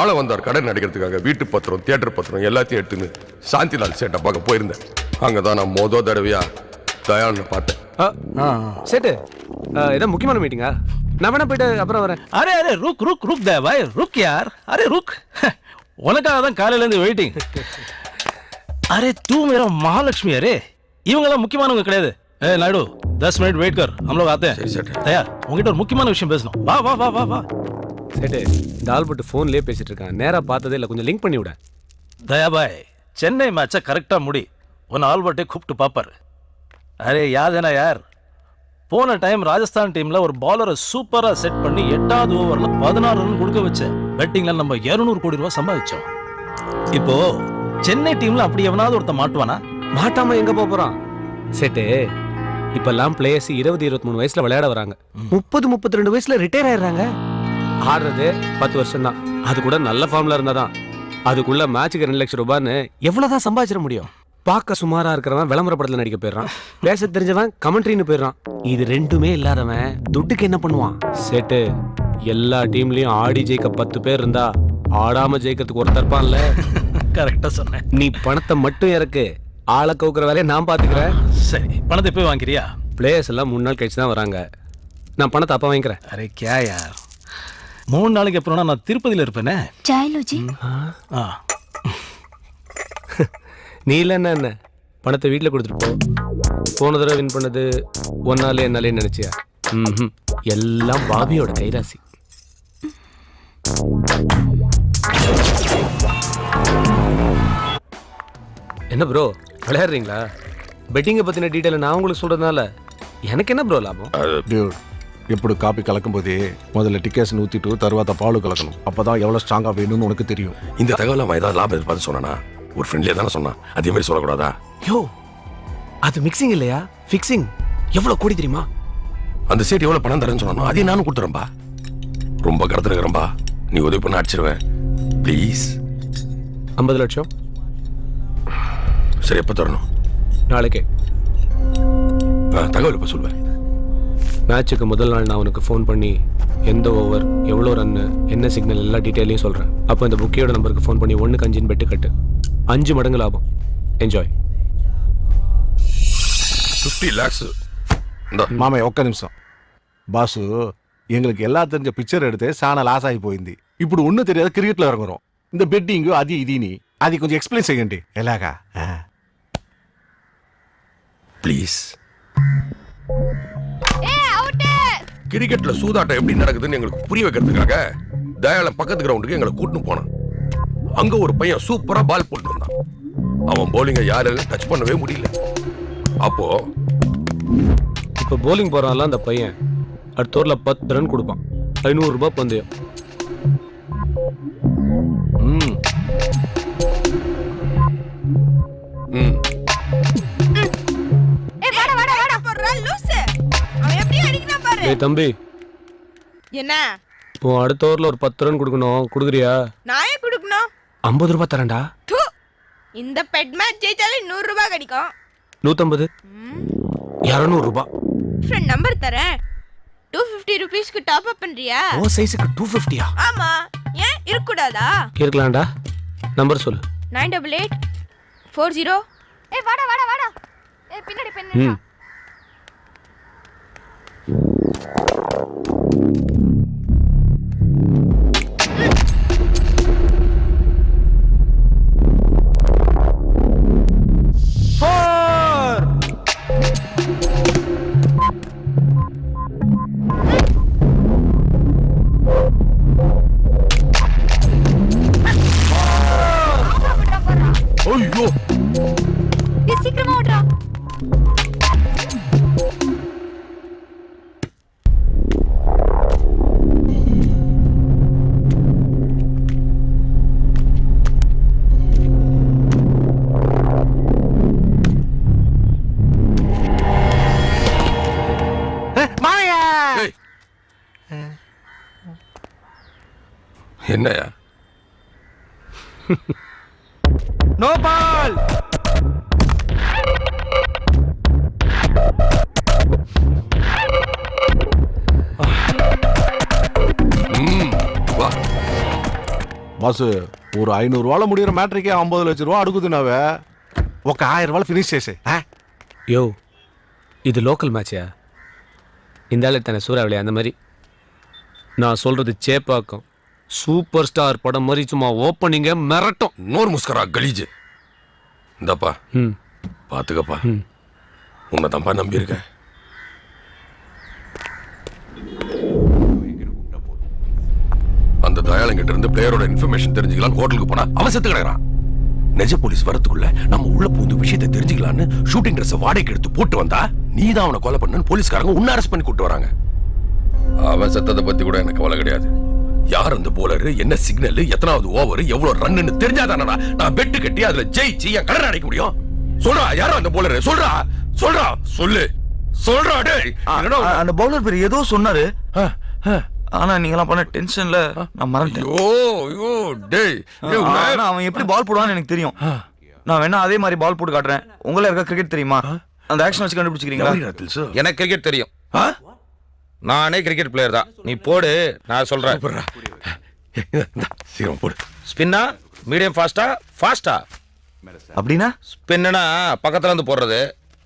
ஆள வந்தார் கடன் அடிக்கிறதுக்காக வீட்டு பத்திரம் தியேட்டர் பத்திரம் எல்லாத்தையும் எடுத்துன்னு சாந்திலால் சேட்டை பார்க்க போயிருந்தேன். அங்கே தான் நான் மோதோ தடவையா தயான்னு பார்த்தேன். சேட்டு ஏதோ முக்கியமான மீட்டிங்கா நான் வேணா போயிட்டு அப்புறம் வரேன். அரே அரே ருக் ருக் ருக் தயவாய் ருக் யார்? அரே ருக். உனக்காக தான் காலையிலேருந்து வெயிட்டிங் அரே தூ மேரா மகாலட்சுமி அரே. இவங்கெல்லாம் முக்கியமானவங்க கிடையாது. ஏ நாயுடு தஸ் மினிட் வெயிட் கார் நம்மளோட ஆத்தேன் தயார் உங்ககிட்ட ஒரு முக்கியமான விஷயம் பேசணும். வா வா வா வா வா. சேட்டு இந்த ஆல்பர்ட் ஃபோன்லயே பேசிட்டு இருக்கான் நேரா பார்த்ததே இல்லை. கொஞ்சம் லிங்க் பண்ணி விட. தயா பாய் சென்னை மேட்சை கரெக்டா முடி. உன் ஆல்பர்ட்டே கூப்பிட்டு பாப்பாரு. அரே யாதேனா யார்? போன டைம் ராஜஸ்தான் டீம்ல ஒரு பாலரை சூப்பரா செட் பண்ணி எட்டாவது ஓவர்ல பதினாறு ரன் கொடுக்க வச்ச. பெட்டிங்ல நம்ம 200 கோடி ரூபாய் சம்பாதிச்சோம். இப்போ சென்னை டீம்ல அப்படி எவனாவது ஒருத்த மாட்டுவானா? மாட்டாம எங்க போப் போறான்? சேட்டு இப்பெல்லாம் பிளேயர்ஸ் இருபது இருபத்தி மூணு வயசுல விளையாட வராங்க. முப்பது முப்பத்தி ரெண்டு வயசுல ரிட்டையர் ஆயிடுறாங்க. ஆடுறது பத்து வருஷம் தான் அது கூட நல்ல ஃபார்ம்ல இருந்தாதான். அதுக்குள்ள மேட்சுக்கு ரெண்டு லட்சம் ரூபான்னு எவ்வளவுதான் சம்பாதிச்சிட முடியும்? பார்க்க சுமாரா இருக்கிறவன் விளம்பர படத்துல நடிக்க போயிடுறான். பேச தெரிஞ்சவன் கமெண்ட்ரின்னு போயிடுறான். இது ரெண்டுமே இல்லாதவன் துட்டுக்கு என்ன பண்ணுவான்? சேட்டு எல்லா டீம்லயும் ஆடி ஜெயிக்க பத்து பேர் இருந்தா ஆடாம ஜெயிக்கிறதுக்கு ஒருத்தர் இருப்பான்ல. கரெக்டா சொன்னேன். நீ பணத்தை மட்டும் இறக்கு. ஆளை கவுக்குற வேலையை நான் பாத்துக்கிறேன் சரி பணத்தை போய் வாங்கிறியா? பிளேயர்ஸ் எல்லாம் மூணு நாள் கழிச்சு தான் வராங்க. நான் பணத்தை அப்பா வாங்கிக்கிறேன். அரே கே யார் மூணு நாளைக்கு அப்புறம்னா நான் திருப்பதியில் இருப்பேனே. ஜாயலோஜி. ஆ. நீ இல்லைன்னா என்ன? பணத்தை வீட்டில் கொடுத்துட்டு போன தடவை வின் பண்ணது ஒன்னாலே என்னாலே நினச்சியா? ம் எல்லாம் பாபியோட கைராசி. என்ன ப்ரோ விளையாடுறீங்களா? பெட்டிங்கை பற்றின டீட்டெயிலை நான் உங்களுக்கு சொல்கிறதுனால எனக்கு என்ன ப்ரோ லாபம்? டியூட் ఇప్పుడు కాపీ కలకపోతే మొదల టికెట్స్ ஊத்திட்டு తర్వాత பால் கலக்கணும் அப்பதான் எவ்வளவு ஸ்ட்ராங்கா வேணும்னு உனக்கு தெரியும் இந்த தகவலை அவன் ஏதாவது லாபம் எதிர்பார்த்து சொன்னானா ஒரு ஃப்ரெண்ட்லியே தானே சொன்னான் அதே மாதிரி சொல்லக்கூடாதா யோ அது மிக்சிங் இல்லையா ஃபிக்ஸிங் எவ்வளோ கோடி தெரியுமா அந்த சீட் எவ்வளவு பணம் தரேன்னு சொன்னானோ அதையும் நானும் கொடுத்துறேன்பா ரொம்ப கடத்துருக்கிறேன்பா நீ உதவி பண்ண அடிச்சிருவேன் ப்ளீஸ் ஐம்பது லட்சம் சரி எப்போ தரணும் நாளைக்கே ஆ, தகவல் இப்போ சொல்லுவேன் மேட்ச்சுக்கு முதல் நாள் நான் அவனுக்கு ஃபோன் பண்ணி எந்த ஓவர் எவ்வளோ ரன்னு என்ன சிக்னல் எல்லா டீட்டெயிலையும் சொல்கிறேன் அப்போ இந்த புக்கியோட நம்பருக்கு ஃபோன் பண்ணி ஒன்று கஞ்சின்னு பெட்டு கட்டு. அஞ்சு மடங்கு லாபம். என்ஜாய் ஃபிஃப்டி லேக்ஸ் மாமே ఒక్క நிமிஷம். பாசு எங்களுக்கு எல்லா தெரிஞ்ச பிக்சர் எடுத்து சாண லாஸ் ஆகி போయింది இப்படி ஒன்றும் தெரியாத கிரிக்கெட்டில் இறங்குறோம். இந்த பெட்டிங்கு அது இதீ நீ. அதை கொஞ்சம் ఎక్స్ప్లెయిన్ செய்யண்டி ఎలాగా ప్లీజ్ ఏ கிரிக்கெட்ல சூதாட்டம் எப்படி நடக்குதுன்னு எங்களுக்கு புரிய வைக்கிறதுக்காக தயாளன் பக்கத்து கிரவுண்டுக்கு எங்களை கூட்டின்னு போனான். அங்க ஒரு பையன் சூப்பரா பால் போட்டு வந்தான் அவன் போலிங்க யாராலும் டச் பண்ணவே முடியல. அப்போ இப்போ போலிங் போறான்ல அந்த பையன். அடுத்த ஓவரில் பத்து ரன் கொடுப்பான். ஐநூறுரூபா பந்தயம். ம். ம். தம்பி. என்ன? இப்போ அடுத்த ஓவர்ல ஒரு பத்து ரன் கொடுக்கணும். கொடுக்குறியா? நான் ஏன் கொடுக்கணும்? ஐம்பது ரூபாய் தரேன்டா. தூ. இந்த பெட் மேட்ச் ஜெயிச்சாலே நூறு ரூபாய் கிடைக்கும். நூத்தம்பது. இரநூறு ரூபாய் ஃப்ரெண்ட் நம்பர் தரேன். டூ ஃபிஃப்டி ருபீஸ்க்கு டாப் அப் பண்றியா? ஓ சைஸுக்கு டூ ஃபிஃப்டியா ஆமா. ஏன்? இருக்கக்கூடாதா? இருக்கலாம்டா நம்பர் சொல்லு. Nine double eight four zero ஏய் வாடா வாடா வாடா. ஏய் பின்னாடி பின்னாடி ம். Thank you. என்னையா நோ பால் ம் வா బాసు ஒரு ஐநூறு ரூபால முடிகிற மேட்ரிக்கே ஐம்பது லட்ச ரூபா అడుగుతున్నావే ఒక ఆయిరం రూపాయలు ఫినిష్ చేసే யோ இது லோக்கல் மேட்சா இந்த ஆளு தானே சூறாவளி அந்த மாதிரி நான் சொல்றது சேப்பாக்கம். சூப்பர் ஸ்டார் படம் மாதிரி சும்மா ஓப்பனிங்க மிரட்டும். நோர் முஸ்கரா கலீஜு. இந்தப்பா. ம். பாத்துக்கப்பா. உன்னை தான்ப்பா நம்பியிருக்கேன். அந்த தயாளங்கிட்ட இருந்து பிளேயரோட இன்ஃபர்மேஷன் தெரிஞ்சுக்கலாம் ஹோட்டலுக்கு போனா அவன் செத்து கிடக்குறான் நெஜ போலீஸ் வரதுக்குள்ள நம்ம உள்ள பூந்து விஷயத்தை தெரிஞ்சுக்கலான்னு ஷூட்டிங் ட்ரெஸ் வாடகைக்கு எடுத்து போட்டு வந்தா நீ தான் அவனை கொலை பண்ணு போலீஸ்காரங்க உன்ன அரெஸ்ட் பண்ணி கூட்டு வராங்க. அவன் செத்ததை பத்தி கூட எனக்கு கவலை கிடையாது. யார் அந்த போலர் என்ன சிக்னல் எத்தனாவது ஓவர் எவ்வளவு ரன்னு தெரிஞ்சாதானே நான் பெட்டு கட்டி அதுல ஜெயிச்சு என் கடன் அடைக்க முடியும். சொல்றா யாரோ அந்த போலர் சொல்றா சொல்றா சொல்லு. சொல்றா டேய். அந்த பவுலர் பேர் ஏதோ சொன்னாரு. ஆனா நீங்களாம் பண்ண டென்ஷன்ல நான் மறந்துட்டேன். ஐயோ ஐயோ டேய். அவன் எப்படி பால் போடுவான்னு எனக்கு தெரியும். நான் வேணா அதே மாதிரி பால் போட்டு காட்டுறேன். உங்கள இருக்க கிரிக்கெட் தெரியுமா? அந்த ஆக்ஷன் வச்சு கண்டுபிடிச்சிக்கிறீங்களா? எனக்கு கிரிக்கெட் தெரியும்? நானே கிரிக்கெட் பிளேயர் தான். நீ போடு நான். இந்தா, சீக்கிரம் போடு. ஸ்பின்னா மீடியம் ஃபாஸ்டா ஃபாஸ்டா அப்படின்னா? ஸ்பின்னா பக்கத்துல இருந்து போடுறது.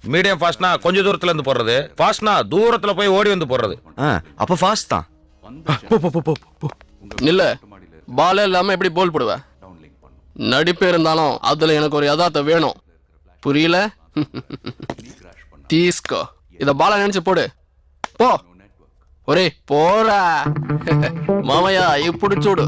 மீடியம் ஃபாஸ்ட்னா கொஞ்சம் தூரத்துல இருந்து போடுறது. ஃபாஸ்ட்னா தூரத்துல போய் ஓடி வந்து போடுறது. ஆ, அப்ப ஃபாஸ்ட் தான். இல்ல பாலே இல்லாம எப்படி போல் போடுவ? நடிப்பு இருந்தாலும் அதுல எனக்கு ஒரு யதார்த்தம் வேணும். புரியல? தீஸ்கோ இத பாலா நினைச்சு போடு. போ. ஒரே போடா மாமையா இப்படி சூடு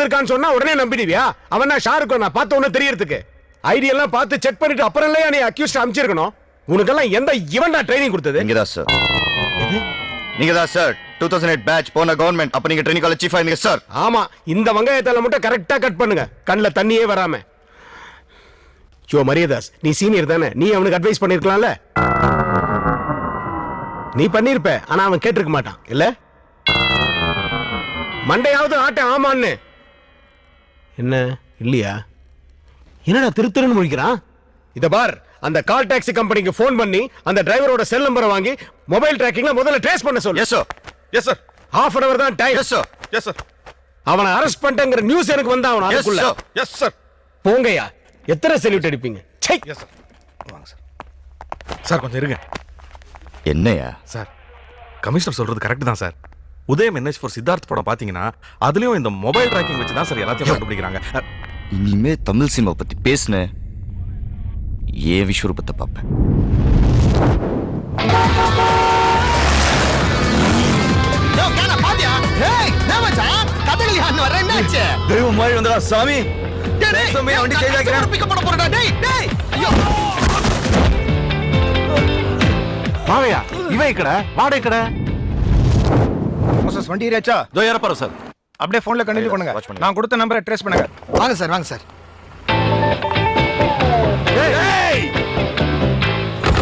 வந்திருக்கான்னு சொன்னா உடனே நம்பிடுவியா? அவன் நான் நான் பார்த்த உடனே தெரியறதுக்கு. ஐடியெல்லாம் பார்த்து செக் பண்ணிட்டு அப்புறம் இல்லையா நீ அக்யூஸ்ட் அமைச்சிருக்கணும்? உனக்கெல்லாம் எந்த இவன் ட்ரைனிங் கொடுத்தது? நீங்க தான் சார் நீங்க தான் sir two thousand eight batch போன கவர்மெண்ட் அப்ப நீங்க ட்ரைனிங் காலேஜ் சீஃபா இருந்தீங்க சார் ஆமா இந்த வெங்காயத்தால மட்டும் கரெக்டா கட் பண்ணுங்க. கண்ணுல தண்ணியே வராம. யோ மரியதாஸ் நீ சீனியர் தானே? நீ அவனுக்கு அட்வைஸ் பண்ணிருக்கலாம்ல? நீ பண்ணிருப்ப ஆனா அவன் கேட்டிருக்க மாட்டான். இல்ல? மண்டையாவது ஆட்ட ஆமான்னு. என்ன? இல்லையா? என்னடா திருத்திருன்னு முழிக்கிறான்? இத பார் அந்த கால் டாக்ஸி கம்பெனிக்கு ஃபோன் பண்ணி அந்த டிரைவரோட செல் நம்பரை வாங்கி மொபைல் டிராக்கிங்ல முதல்ல ட்ரேஸ் பண்ண சொல்லு. Yes sir yes sir half an hour தான் time yes sir yes sir அவனை அரெஸ்ட் பண்ணிட்டேங்கிற நியூஸ் எனக்கு வந்தா அவன் எஸ் அதுக்குள்ள. சார் எஸ் சார் போங்கய்யா. எத்தனை செல்யூட் அடிப்பீங்க? ச்சை. சார் கொஞ்சம் இருங்க. என்னையா சார் கமிஷனர் சொல்றது கரெக்ட் தான் sir Udhayam NH for Siddharth படம் பாத்தீங்கன்னா அதுலயும் இந்த மொபைல் ட்ராக்கிங் வச்சு தான் சார் எல்லாத்தையும் கண்டுபிடிக்கிறாங்க. இனிமே தமிழ் சினிமா பத்தி பேசுன. ஏன் விஸ்வரூபத்தை பார்ப்பேன். தெய்வம் மாதிரி வந்தா சாமி. வண்டி மாவையா இவன் கடை வாடகை கடை மோசஸ் வண்டி ஏறியாச்சா? இதோ ஏறப்பாரு சார் அப்படியே ஃபோன்ல கண்டினியூ பண்ணுங்க. நான் கொடுத்த நம்பரை ட்ரேஸ் பண்ணுங்க. வாங்க சார் வாங்க சார்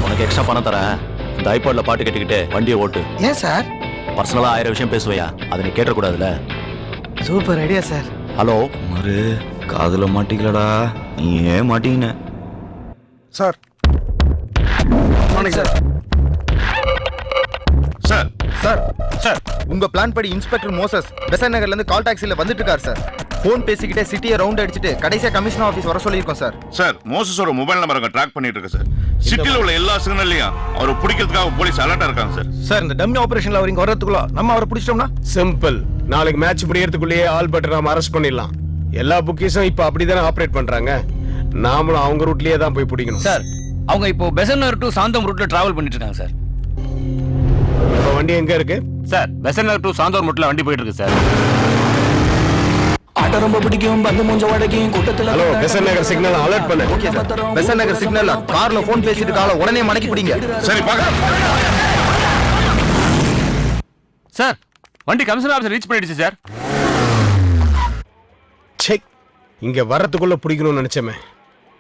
உனக்கு எக்ஸ்ட்ரா பணம் தரேன். இந்த ஐபாட்ல பாட்டு கேட்டுக்கிட்டு வண்டியை ஓட்டு. ஏன் சார் பர்சனலா ஆயிரம் விஷயம் பேசுவையா? அதை நீ கேட்டக்கூடாதுல்ல சூப்பர் ஐடியா சார் ஹலோ மறு காதுல மாட்டிக்கலடா. நீ ஏன் மாட்டீங்கன்னு சார் சார் சார். சார். உங்க பிளான் படி இன்ஸ்பெக்டர் மோசஸ் பெசன் நகர்ல இருந்து கால் டாக்ஸில வந்துட்டு இருக்காரு சார். ஃபோன் பேசிக்கிட்டே சிட்டியை ரவுண்ட் அடிச்சுட்டு கடைசியா கமிஷனர் ஆஃபீஸ் வர சொல்லியிருக்கோம் சார். சார் மோசஸோட மொபைல் நம்பர் ட்ராக் பண்ணிட்டு இருக்கு சார். சிட்டில உள்ள எல்லா சிக்னல்லையும் அவரை பிடிக்கிறதுக்காக போலீஸ் அலர்ட்டா இருக்காங்க சார். சார் இந்த டம்மி ஆபரேஷன்ல அவர் இங்க வர்றதுக்குள்ள நம்ம அவரை பிடிச்சிட்டோம்னா? சிம்பிள் நாளைக்கு மேட்ச் முடியறதுக்குள்ளேயே ஆல்பர்ட் நாம அரெஸ்ட் பண்ணிடலாம். எல்லா புக்கீஸும் இப்போ அப்படிதானே ஆப்ரேட் பண்றாங்க. நாமளும் அவங்க ரூட்லயே தான் போய் பிடிக்கணும். சார் அவங்க இப்போ பெசன்னர் டு சாந்தம் ரூட்ல டிராவல் பண்ணிட்டு இருக்காங்க சார். இப்போ வண்டி எங்க இருக்கு? சார் பெசன்னர் டு சாந்தோர் முட்டில் வண்டி போயிட்டு இருக்கு சார். ஆட்டோ ரொம்ப பிடிக்கும் பந்து மூஞ்ச வடக்கையும் கூட்டத்துல hello Besant Nagar signal alert பண்ணு. ஓகே சார் பெசன் நகர் சிக்னல்ல கார்ல ஃபோன் பேசிட்டு கால உடனே மடக்கி பிடிங்க. சரி பாக்க சார் வண்டி கமிஷனர் ஆஃபீஸ் ரீச் பண்ணிடுச்சு சார். செக் இங்க வரதுக்குள்ள பிடிக்கணும்னு நினைச்சமே.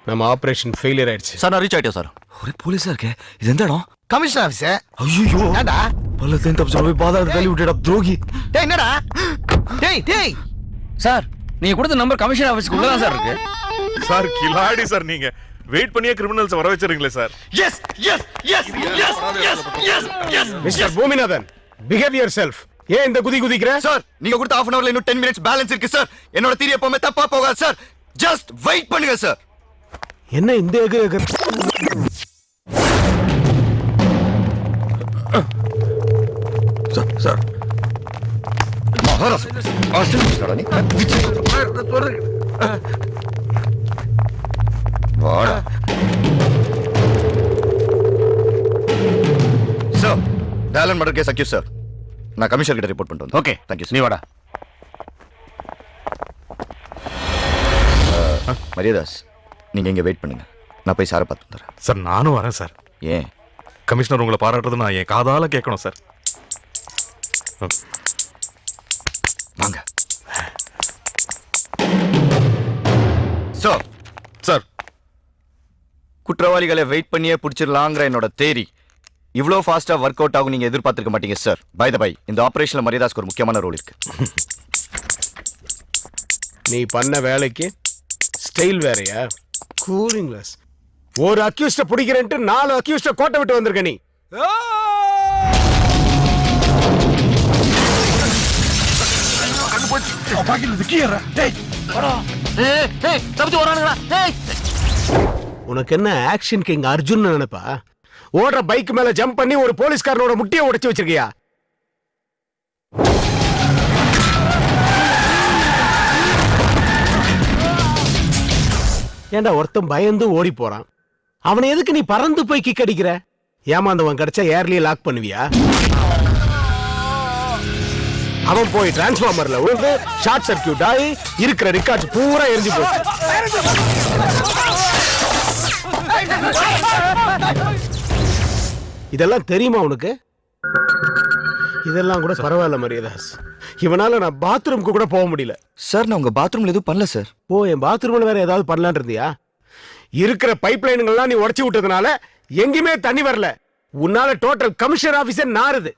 நம்ம ஆபரேஷன் ஃபெயிலியர் ஆயிடுச்சு. சார் நான் ரீச் ஆயிட்டேன் சார். ஒரே போலீஸா இருக்கே? இது எந்த இடம்? கமிஷனர் ஆஃபீஸ் ஐயோ ஏண்டா பல்லத்தையும் தப்பிச்சு போய் பாதாளத்தை தள்ளி விட்டுடா துரோகி. டேய் என்னடா? டேய் டேய். சார் நீங்க கொடுத்த நம்பர் கமிஷனர் ஆஃபீஸ்க்கு உள்ள தான் சார் இருக்கு? சார் கிலாடி சார் நீங்க. வெயிட் பண்ணியே கிரிமினல்ஸ் வர வச்சிருங்களே sir. Yes yes yes yes yes yes yes Mister Boominathan behave yourself ஏன் இந்த குதி குதிக்கிற? சார் நீங்க கொடுத்த half அன் அவர்ல இன்னும் 10 மினிட்ஸ் பேலன்ஸ் இருக்கு சார். என்னோட தீரி எப்பவுமே தப்பா போகாது சார். ஜஸ்ட் வெயிட் பண்ணுங்க சார். என்ன இந்த எகு சார் சார். வாடா. சார் டேலன் மர்டர் கேஸ் அக்யூஸ் சார். நான் கமிஷனர் கிட்ட ரிப்போர்ட் பண்ணிட்டு ஓகே தேங்க் யூ நீ வாடா. மரியாதாஸ் நீங்க இங்க வெயிட் பண்ணுங்க. நான் போய் சாரை பார்த்து வந்துடுறேன். சார் நானும் வரேன் சார். ஏன்? கமிஷனர் உங்களை பாராட்டுறது நான் என் காதால கேட்கணும் சார். வாங்க. சார் சார் குற்றவாளிகளை வெயிட் பண்ணியே பிடிச்சிடலாங்கிற என்னோட தேரி இவ்வளோ ஃபாஸ்டா ஒர்க் அவுட் ஆகும் நீங்க எதிர்பார்த்திருக்க மாட்டீங்க சார் பை த பை இந்த ஆபரேஷன்ல மரியாதாஸ்க்கு ஒரு முக்கியமான ரோல் இருக்கு. நீ பண்ண வேலைக்கு ஸ்டைல் வேறயா? கூலிங் கிளாஸ் ஒரு அக்யூஸ்ட பிடிக்கிறேன்ட்டு நாலு அக்யூஸ்ட கோட்டை விட்டு வந்திருக்க நீ. உனக்கு என்ன ஆக்ஷன் கிங் அர்ஜுன் நினைப்பா? ஓடுற பைக் மேல ஜம்ப் பண்ணி ஒரு போலீஸ்காரனோட முட்டியை உடைச்சு வச்சிருக்கியா? ஏன்டா ஒருத்தன் பயந்து ஓடி போறான்? அவனை எதுக்கு நீ பறந்து போய் கிக் அடிக்கிற? ஏமாந்தவன் கிடைச்சா ஏர்லயே லாக் பண்ணுவியா? அவன் போய் டிரான்ஸ்ஃபார்மர்ல விழுந்து ஷார்ட் சர்க்கியூட் ஆகி இருக்கிற ரிக்கார்ட்ஸ் பூரா எரிஞ்சு போச்சு. இதெல்லாம் தெரியுமா உனக்கு? இதெல்லாம் கூட பரவாயில்ல மரியாதாஸ் இவனால நான் பாத்ரூம்க்கு கூட போக முடியல. சார் நான் உங்க பாத்ரூம்ல எதுவும் பண்ணல சார் ஓ என் பாத்ரூம்ல வேற ஏதாவது பண்ணலான் இருந்தியா? இருக்கிற பைப் லைனுங்கள்லாம் நீ உடைச்சு விட்டதுனால எங்கேயுமே தண்ணி வரல. உன்னால டோட்டல் கமிஷனர் ஆபீஸே நாறுது.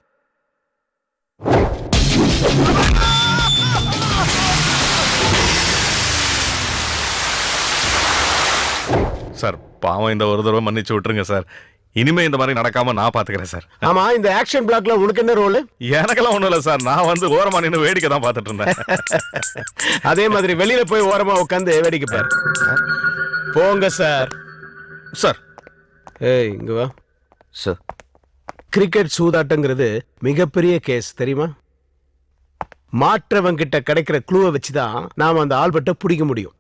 சார் பாவம் இந்த ஒரு தடவை மன்னிச்சு விட்டுருங்க சார் இனிமே இந்த மாதிரி நடக்காம நான் பாத்துக்கிறேன் சார் ஆமா இந்த ஆக்ஷன் பிளாக்ல உனக்கு என்ன ரோல் எனக்கெல்லாம் ஒண்ணும் இல்லை சார் நான் வந்து ஓரமா நின்று வேடிக்கை தான் பார்த்துட்டு இருந்தேன். அதே மாதிரி வெளியில போய் ஓரமா உட்காந்து வேடிக்கை பாரு. போங்க சார் சார் ஏய் இங்க வா. சார் கிரிக்கெட் சூதாட்டங்கிறது மிகப்பெரிய கேஸ் தெரியுமா? மாற்றவன் கிட்ட கிடைக்கிற க்ளூவை வச்சு தான் நாம அந்த ஆல்பர்ட்டை பிடிக்க முடியும்.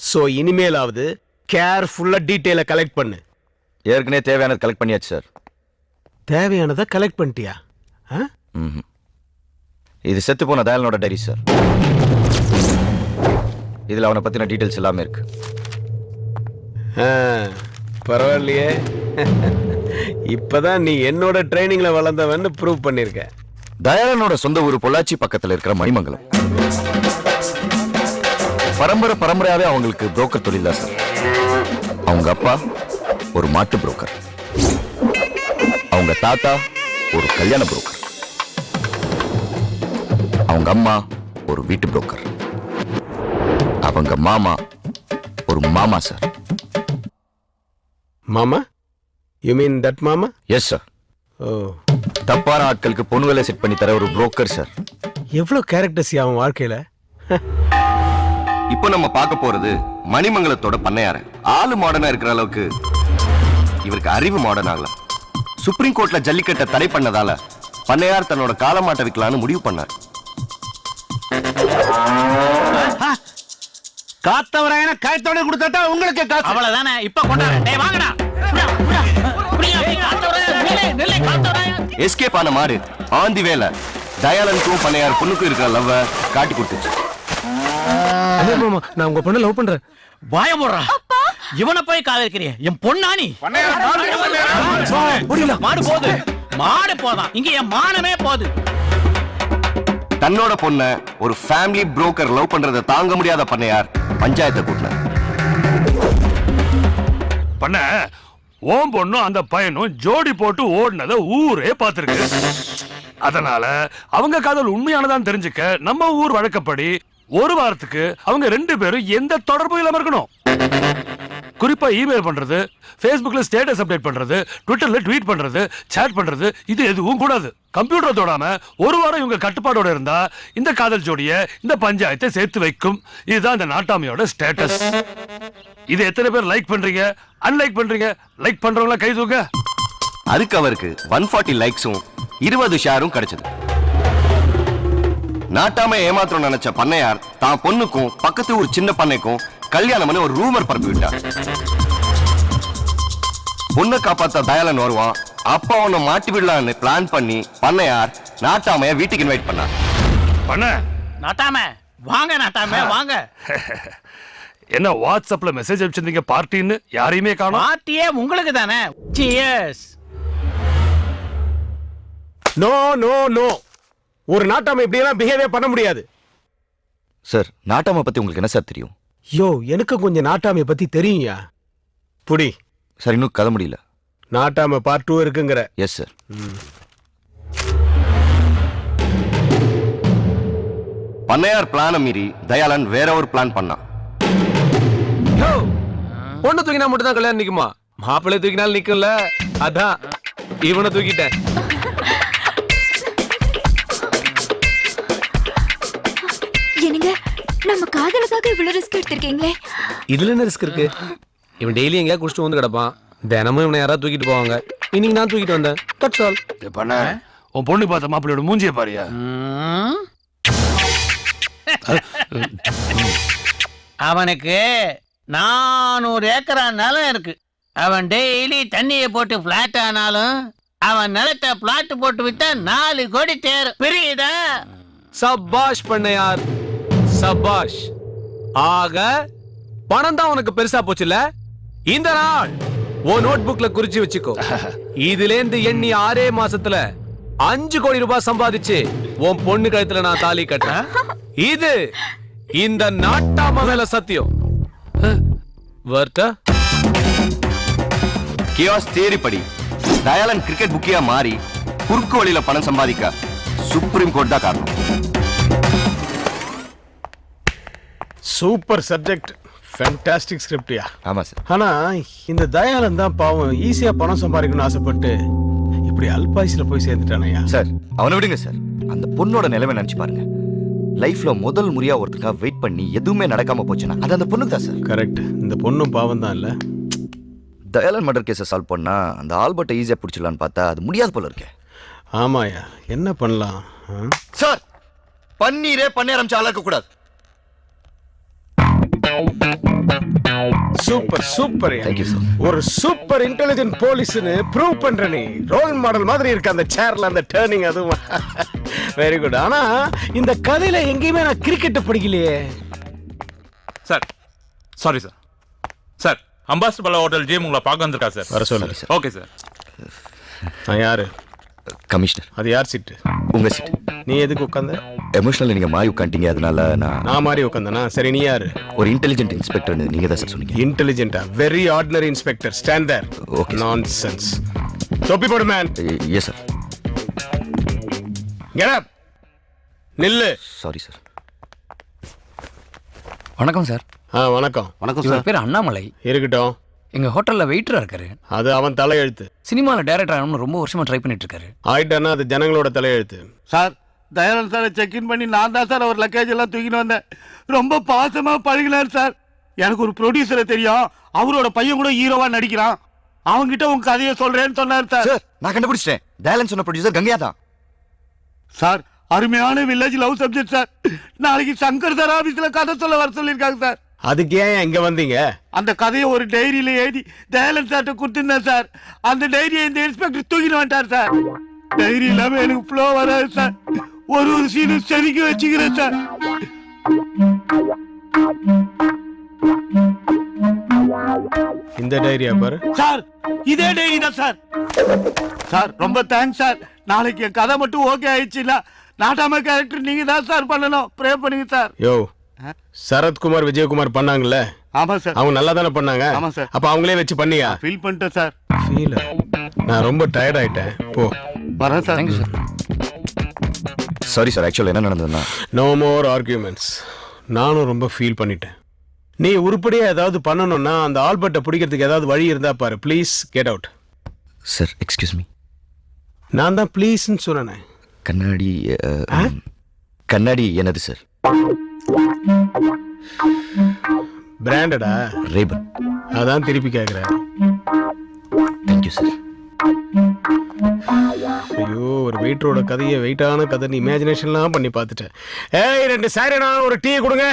ஸோ இனிமேலாவது கேர்ஃபுல்லா டீட்டெயிலை கலெக்ட் பண்ணு. ஏற்கனவே தேவையானது கலெக்ட் பண்ணியாச்சு சார் தேவையானதை கலெக்ட் பண்ணிட்டியா? ஆ? ம்ஹும். இது செத்து போன தயாலனோட டைரி சார் இதுல அவனை பத்தின டீடைல்ஸ் எல்லாமே இருக்கு. ஆ, பரவாயில்லையே. இப்பதான் நீ என்னோட ட்ரைனிங்ல வளர்ந்தவன்னு ப்ரூவ் பண்ணிருக்க. தயாளனோட சொந்த ஊர் பொள்ளாச்சி பக்கத்துல இருக்கிற மணிமங்கலம். பரம்பரை பரம்பரையாவே அவங்களுக்கு புரோக்கர் தொழில் தான் சார் அவங்க அப்பா ஒரு மாட்டு புரோக்கர் அவங்க தாத்தா ஒரு கல்யாண புரோக்கர் அவங்க அம்மா ஒரு வீட்டு புரோக்கர் அவங்க மாமா ஒரு மாமா சார் மாமா? யூ மீன் தட் மாமா? எஸ் சார் ஓ. தப்பான ஆட்களுக்கு பொண்ணுகளை செட் பண்ணி தர ஒரு புரோக்கர் சார் எவ்வளோ கேரக்டர்ஸ் அவன் வாழ்க்கையில? இப்போ நம்ம பார்க்க போறது மணிமங்கலத்தோட பண்ணையார. ஆளு மாடர்னா இருக்கிற அளவுக்கு இவருக்கு அறிவு மாடர்ன் ஆகல சுப்ரீம் கோர்ட்ல ஜல்லிக்கட்டை தடை பண்ணதால பண்ணையார் தன்னோட காலமாட்டை விற்கலான்னு முடிவு பண்ணார். காத்தவராயன கயத்தோட கொடுத்தா உங்களுக்கு காசு? அவ்வளவுதானே இப்ப கொண்டாரு டேய் வாங்கடா. எஸ்கேப் ஆன மாடு ஆந்தி வேலை. தயாளனுக்கும் பண்ணையார் பொண்ணுக்கும் இருக்கிற லவ்வ காட்டி கொடுத்துச்சு. நான் உங்க பொண்ணை லவ் பண்றேன். வாய போடுறா. இவனை போய் காதலிக்கிறிய. என் பொண்ணானி மாடு போகுது. மாடு போதான் இங்க என் மானமே போகுது. தன்னோட பொண்ண ஒரு ஃபேமிலி புரோக்கர் லவ் பண்றதை தாங்க முடியாத பண்ணையார் பஞ்சாயத்தை கூட்டினார். பண்ண ஓம் பொண்ணும் அந்த பையனும் ஜோடி போட்டு ஓடினத ஊரே பார்த்திருக்கு. அதனால அவங்க காதல் உண்மையானதான் தெரிஞ்சுக்க நம்ம ஊர் வழக்கப்படி ஒரு வாரத்துக்கு அவங்க ரெண்டு பேரும் எந்த தொடர்பும் இல்லாம இருக்கணும். குறிப்பா இமெயில் பண்றது ஃபேஸ்புக்கில் ஸ்டேட்டஸ் அப்டேட் பண்றது ட்விட்டரில் ட்வீட் பண்றது சேட் பண்றது இது எதுவும் கூடாது. கம்ப்யூட்டர் தொடாம ஒரு வாரம் இவங்க கட்டுப்பாடோட இருந்தா இந்த காதல் ஜோடிய இந்த பஞ்சாயத்தை சேர்த்து வைக்கும். இதுதான் இந்த நாட்டாமையோட ஸ்டேட்டஸ் இது எத்தனை பேர் லைக் பண்றீங்க? அன்லைக் பண்றீங்க? லைக் பண்றவங்கள கை தூக்க? அதுக்கு அவருக்கு ஒன் ஃபார்ட்டி லைக்ஸும் இருபது ஷேரும் கிடைச்சது. நாட்டாம ஏமாத்திரம் நினைச்ச பண்ணையார் தான் பொண்ணுக்கும் பக்கத்து ஊர் சின்ன பண்ணைக்கும் கல்யாணம் பண்ணி ஒரு ரூமர் பரப்பி விட்டார் பொண்ணை காப்பாத்த தயாளன் வருவான். அப்ப அவனை மாட்டி விடலான்னு பிளான் பண்ணி பண்ணையார் நாட்டாமைய வீட்டுக்கு இன்வைட் பண்ணார் பண்ண? நாட்டாம. வாங்க நாட்டாம வாங்க. என்ன வாட்ஸ்அப்ல மெசேஜ் அனுப்பிச்சிருந்தீங்க பார்ட்டின்னு? யாரையுமே காணோம். பார்ட்டியே உங்களுக்கு தானே. சியர்ஸ் நோ நோ நோ ஒரு நாட்டாம இப்படி எல்லாம் பிஹேவியர் பண்ண முடியாது. சார் நாட்டாம பத்தி உங்களுக்கு என்ன சார் தெரியும்? யோ எனக்கு கொஞ்சம் நாட்டாமைய பத்தி தெரியும்யா? புடி. சார் இன்னும் கதை முடியல. நாட்டாம பார்ட் டூ இருக்குங்கிற. எஸ் சார் பண்ணையார் பிளான மீறி தயாளன் வேற ஒரு பிளான் பண்ணான். பொண்ணு தூக்கினா மட்டும் தான் கல்யாணம் நிக்குமா? மாப்பிள்ளை தூக்கினாலும் நிக்கும்ல? அதான். இவனை தூக்கிட்டேன். நம்ம காதலுக்காக இவ்வளவு ரிஸ்க் எடுத்திருக்கீங்களே? இதுல என்ன ரிஸ்க் இருக்கு? இவன் டெய்லி எங்கேயா குடிச்சிட்டு வந்து கிடப்பான். தினமும் இவனை யாராவது தூக்கிட்டு போவாங்க. இன்னைக்கு நான் தூக்கிட்டு வந்தேன். தட்ஸ் ஆல் பண்ண உன் பொண்ணு பார்த்த மாப்பிள்ளையோட மூஞ்சிய பாரியா. அவனுக்கு நானூறு ஏக்கரா நிலம் இருக்கு. அவன் டெய்லி தண்ணியை போட்டு பிளாட் ஆனாலும் அவன் நிலத்தை பிளாட் போட்டு வித்தா நாலு கோடி தேரும் புரியுதா? சபாஷ் பண்ணையார். சபாஷ். ஆக பணம் தான் உனக்கு பெருசா போச்சுல இந்த நாள் ஓ நோட் புக்ல குறிச்சு வச்சுக்கோ. இதுல இருந்து எண்ணி ஆறே மாசத்துல அஞ்சு கோடி ரூபாய் சம்பாதிச்சு உன் பொண்ணு கழுத்துல நான் தாலி கட்டுறேன். இது இந்த நாட்டாம மேல சத்தியம். வர்த்தா? கியாஸ் தேரி படி தயாளன் கிரிக்கெட் புக்கியா மாறி குறுக்கு வழியில பணம் சம்பாதிக்க சுப்ரீம் கோர்ட் தான் காரணம். Super subject. ஃபேண்டாஸ்டிக் ஸ்கிரிப்டியா ஆமா சார். ஆனா இந்த தயாளன் தான் பாவம் ஈஸியா பணம் சம்பாதிக்கணும்னு ஆசைப்பட்டு இப்படி அல்பாயுசில் போய் சேர்ந்துட்டானயா சார் அவனை விடுங்க சார். அந்த பொண்ணோட நிலைமை நினைச்சு பாருங்க. லைஃப்ல முதல் முறையா ஒருத்தருக்காக வெயிட் பண்ணி எதுவுமே நடக்காம போச்சுன்னா அது அந்த பொண்ணுக்கு தான் சார். கரெக்ட் இந்த பொண்ணும் பாவம் தான் இல்ல. தயாளன் மர்டர் கேஸை சால்வ் பண்ணா அந்த ஆல்பர்ட்டை ஈஸியா பிடிச்சிடலான்னு பார்த்தா அது முடியாது போல இருக்கே. ஆமாயா என்ன பண்ணலாம்? சார் பன்னீரே பண்ணி ஆரம்பிச்சு ஆளாக்க கூடாது சூப்பர் சூப்பர் ஒரு சூப்பர் இன்டெலிஜென்ட் போலீஸ்னு ப்ரூவ் பண்ற நீ. ரோல் மாடல் மாதிரி இருக்கு அந்த சேர்ல அந்த டேர்னிங் அதுவும். வெரி குட் ஆனா இந்த கதையில எங்கேயுமே நான் கிரிக்கெட் படிக்கலையே. சார் சாரி சார் சார் அம்பாசிபலா ஹோட்டல் ஜிஎம் உங்களை பார்க்க வந்திருக்கா சார் வர சொல்லு ஓகே சார் நான் யாரு? கமிஷனர். அது யார் சீட்டு? உங்க சீட் நீ எதுக்கு உட்காந்த? எமோஷனல் நீங்க மாறி உட்காந்துட்டீங்க அதனால நான் நான் மாதிரி உட்காந்தனா? சரி நீ யாரு? ஒரு இன்டெலிஜென்ட் இன்ஸ்பெக்டர்னு நீங்க தான் சார் சொன்னீங்க. இன்டெலிஜென்ட்டா very ordinary inspector stand there sir. Nonsense தொப்பி போடு man yes sir get up நில்லு. சாரி சார் வணக்கம் சார் ஆ வணக்கம். வணக்கம் சார் பேர் அண்ணாமலை. இருக்கட்டும். எங்க ஹோட்டல்ல வெயிட்டரா இருக்காரு. அது அவன் தலையெழுத்து. சினிமால டைரக்டர் ஆகணும்னு ரொம்ப வருஷமா ட்ரை பண்ணிட்டு இருக்காரு ஆயிட்டானா அது ஜனங்களோட தலையெழுத்து. சார் தயானந்த் சாரை செக் இன் பண்ணி நான் தான் சார் அவர் லக்கேஜ் எல்லாம் தூக்கிட்டு வந்தேன். ரொம்ப பாசமா பழகினார் சார். எனக்கு ஒரு ப்ரொடியூசரை தெரியும். அவரோட பையன் கூட ஹீரோவா நடிக்கிறான். அவங்கிட்ட உங்க கதையை சொல்றேன்னு சொன்னார் சார். சார் நான் கண்டுபிடிச்சிட்டேன். தயாளன் சொன்ன ப்ரொடியூசர் கங்கையா தான். சார் அருமையான வில்லேஜ் லவ் சப்ஜெக்ட் சார். நாளைக்கு சங்கர் சார் ஆபீஸ்ல கதை சொல்ல வர சொல்லியிருக்காங்க சார். அதுக்கு ஏன் இங்க வந்தீங்க? அந்த கதையை ஒரு டைரியில எழுதி தயாளன் சார்ட்ட கொடுத்துருந்தேன் சார் அந்த டைரியை இந்த இன்ஸ்பெக்டர் தூக்கிட்டு வந்துட்டார் சார் டைரி இல்லாம எனக்கு ஃப்ளோ வராது சார் ஒரு ஒரு சீனும் செதுக்கி வச்சுக்கிறேன் சார் இந்த டைரியா பாரு. சார் இதே டைரி தான் சார் சார் ரொம்ப தேங்க்ஸ் சார் நாளைக்கு என் கதை மட்டும் ஓகே ஆயிடுச்சுன்னா நாட்டாம கேரக்டர் நீங்க தான் சார் பண்ணணும். ப்ரே பண்ணுங்க சார் யோ சரத்குமார் விஜயகுமார் பண்ணாங்கல்ல? ஆமா சார். அவங்க நல்லா தானே பண்ணாங்க? ஆமா சார். அப்ப அவங்களே வச்சு பண்ணியா? ஃபீல் பண்ணிட்டேன் சார். ஃபீல் நான் ரொம்ப டயர்ட் ஆயிட்டேன். போ. வரேன் sir. Thank you sir sorry sir actual என்ன நடந்ததுன்னா? நோ மோர் ஆர்கியூமெண்ட்ஸ் நானும் ரொம்ப ஃபீல் பண்ணிட்டேன். நீ உருப்படியா ஏதாவது பண்ணணும்னா அந்த ஆல்பர்ட்டை பிடிக்கிறதுக்கு ஏதாவது வழி இருந்தா பாரு. Please get out sir excuse me நான் தான் ப்ளீஸ்ன்னு சொன்னேன். கண்ணாடி அஹ், கண்ணாடி என்னது சார் பிராண்டடா ரேபன் அதான் திருப்பி கேட்குறேன் தேங்க்யூ சார் ஐயோ ஒரு வெயிட்டரோட கதையை வெயிட்டான கதை நீ இமேஜினேஷன்லாம் பண்ணி பார்த்துட்டேன். ஏய் ரெண்டு சாரிண்ணா ஒரு டீ கொடுங்க.